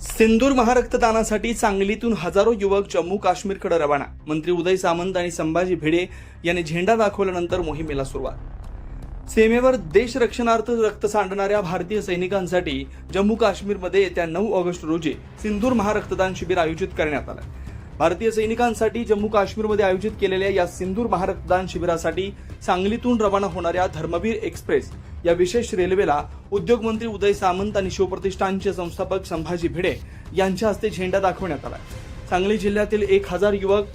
सिंदूर महारक्तदानासाठी सांगलीतून हजारो युवक जम्मू काश्मीरकडे रवाना. मंत्री उदय सामंत आणि संभाजी भिडे यांनी झेंडा दाखवल्यानंतर मोहिमेला सुरुवात. सीमेवर देश रक्षणार्थ रक्त सांडणाऱ्या भारतीय सैनिकांसाठी जम्मू काश्मीरमध्ये येत्या नऊ ऑगस्ट रोजी सिंदूर महारक्तदान शिबिर आयोजित करण्यात आलं. भारतीय सैनिकांसाठी जम्मू काश्मीरमध्ये आयोजित केलेल्या या सिंदूर महारक्तदान शिबिरासाठी सांगलीतून रवाना होणाऱ्या धर्मवीर एक्सप्रेस या विशेष रेल्वेला उद्योगमंत्री उदय सामंत आणि शिवप्रतिष्ठानचे संस्थापक संभाजी भिडे यांच्या हस्ते झेंडा दाखवण्यात आला. सांगली जिल्ह्यातील एक हजार युवक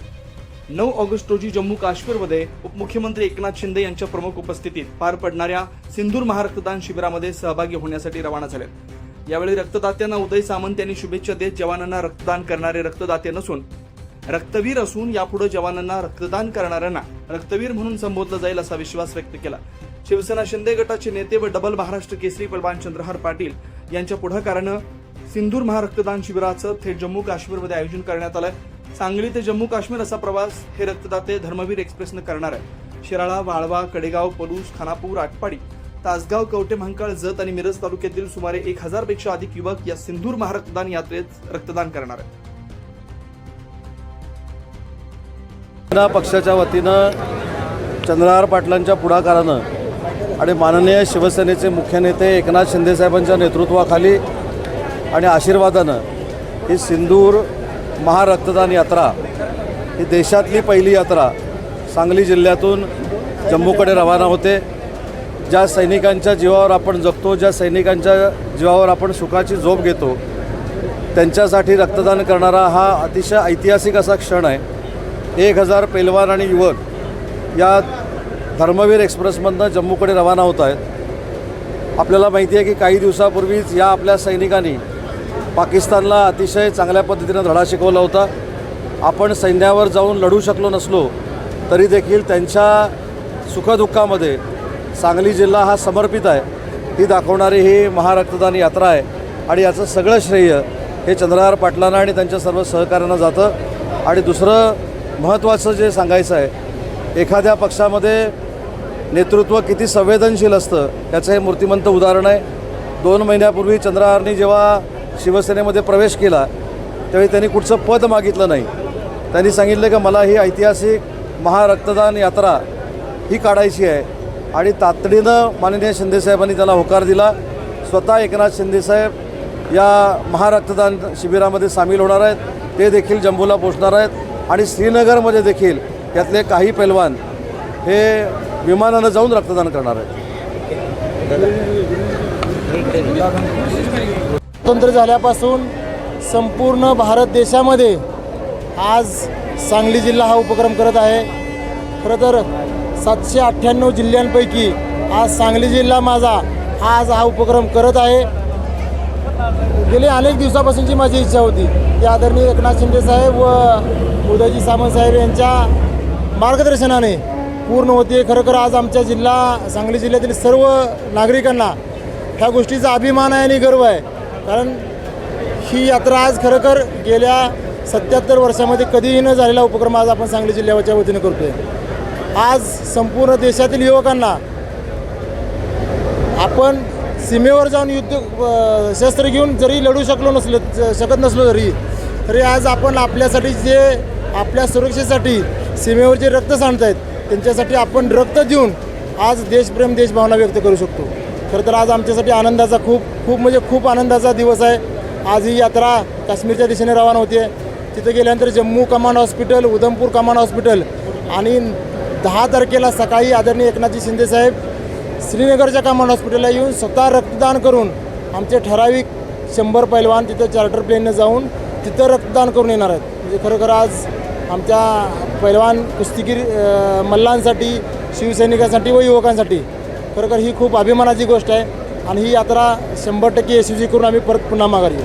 नऊ ऑगस्ट रोजी जम्मू काश्मीरमध्ये उपमुख्यमंत्री एकनाथ शिंदे यांच्या प्रमुख उपस्थितीत पार पडणाऱ्या सिंधूर महारक्तदान शिबिरामध्ये सहभागी होण्यासाठी रवाना झाले. यावेळी रक्तदात्यांना उदय सामंत यांनी शुभेच्छा देत जवानांना रक्तदान करणारे रक्तदाते नसून रक्तवीर असून यापुढे जवानांना रक्तदान करणाऱ्यांना रक्तवीर म्हणून संबोधलं जाईल असा विश्वास व्यक्त केला. शिवसेना शिंदे गटाचे नेते व डबल महाराष्ट्र केसरी पलवान चंद्रहार पाटील यांच्या पुढाकारानं सिंधूर महारक्तदान शिबिराचं थेट जम्मू काश्मीरमध्ये आयोजन करण्यात आलं सांगली ते जम्मू काश्मीर असा प्रवास हे रक्तदाते धर्मवीर एक्सप्रेसनं करणार आहे शिराळा वाळवा कडेगाव पलूस खानापूर आटपाडी तासगाव कवटे महांकाळ जत आणि मिरज तालुक्यातील सुमारे एक हजारपेक्षा अधिक युवक या सिंधूर महारक्तदान यात्रेत रक्तदान करणार आहेत. पक्षाच्या वतीनं चंद्रहार पाटलांच्या पुढाकारानं आणि माननीय शिवसेनेचे मुख्य नेते एकनाथ शिंदेसाहेबांच्या नेतृत्वाखाली आणि आशीर्वादानं ही सिंदूर महारक्तदान यात्रा ही देशातली पहिली यात्रा सांगली जिल्ह्यातून जम्मूकडे रवाना होते. ज्या सैनिकांच्या जीवावर आपण जगतो ज्या सैनिकांच्या जीवावर आपण सुखाची झोप घेतो त्यांच्यासाठी रक्तदान करणारा हा अतिशय ऐतिहासिक असा क्षण आहे. एक हजार पैलवान आणि युवक या धर्मवीर एक्सप्रेसमधनं जम्मूकडे रवाना होत आहेत. आपल्याला माहिती आहे की काही दिवसापूर्वीच या आपल्या सैनिकांनी पाकिस्तानला अतिशय चांगल्या पद्धतीनं धडा शिकवला होता. आपण सैन्यावर जाऊन लढू शकलो नसलो तरी देखील त्यांच्या सुखदुःखामध्ये सांगली जिल्हा हा समर्पित आहे. ही दाखवणारी ही महारक्तदान यात्रा आहे आणि याचं सगळं श्रेय हे चंद्रहार पाटलांना आणि त्यांच्या सर्व सहकाऱ्यांना जातं. आणि दुसरं महत्त्वाचं जे सांगायचं आहे एखाद्या पक्षामध्ये नेतृत्व किती संवेदनशील असतं याचं हे मूर्तिमंत उदाहरण आहे. दोन महिन्यापूर्वी चंद्रहारनी जेव्हा शिवसेनेमध्ये प्रवेश केला त्यावेळी त्यांनी कुठचं पद मागितलं नाही. त्यांनी सांगितलं की मला ही ऐतिहासिक महारक्तदान यात्रा ही काढायची आहे. आणि तातडीनं माननीय शिंदेसाहेबांनी त्याला होकार दिला. स्वतः एकनाथ शिंदेसाहेब या महारक्तदान शिबिरामध्ये सामील होणार आहेत. ते देखील जम्बूला पोचणार आहेत. आणि श्रीनगरमध्ये देखील यातले काही पैलवान हे विमानानं जाऊन रक्तदान करणार आहे स्वतंत्र झाल्यापासून संपूर्ण भारत देशामध्ये आज सांगली जिल्हा हा उपक्रम करत आहे. खरं तर सातशे अठ्ठ्याण्णव जिल्ह्यांपैकी आज सांगली जिल्हा माझा आज हा उपक्रम करत आहे. गेले अनेक दिवसापासूनची माझी इच्छा होती. की आदरणीय एकनाथ शिंदे साहेब व उदयजी सामंत साहेब यांच्या मार्गदर्शनाने पूर्ण होते. खरोखर आज आमच्या जिल्हा सांगली जिल्ह्यातील सर्व नागरिकांना ह्या गोष्टीचा अभिमान आहे आणि गर्व आहे. कारण ही यात्रा आज खरोखर गेल्या सत्याहत्तर वर्षामध्ये कधीही न झालेला उपक्रम आज आपण सांगली जिल्ह्याच्या वतीने करतोय. आज संपूर्ण देशातील युवकांना आपण सीमेवर जाऊन युद्ध शस्त्र घेऊन जरी लढू शकलो नसलो शकत नसलो तरी तरी आज आपण आपल्यासाठी जे आपल्या सुरक्षेसाठी सीमेवर जे रक्त सांडत आहेत त्यांच्यासाठी आपण रक्त देऊन आज देशप्रेम देशभावना व्यक्त करू शकतो. खरं तर आज आमच्यासाठी आनंदाचा खूप खूप म्हणजे खूप आनंदाचा दिवस आहे. आज ही यात्रा काश्मीरच्या दिशेने रवाना होते तिथे गेल्यानंतर Jammu command hospital Udhampur command hospital आणि दहा तारखेला सकाळी आदरणीय एकनाथजी शिंदेसाहेब श्रीनगरच्या कमांड हॉस्पिटलला येऊन स्वतः रक्तदान करून आमचे ठराविक शंभर पैलवान तिथं चार्टर प्लेननं जाऊन तिथं रक्तदान करून येणार आहेत. म्हणजे खरोखर आज आमच्या पैलवान कुस्तीगीर मल्लांसाठी शिवसैनिकांसाठी व युवकांसाठी. खरोखर ही खूप अभिमानाची गोष्ट आहे आणि ही यात्रा शंभर टक्के यशस्वी करून आम्ही परत पुन्हा माघारी येऊ.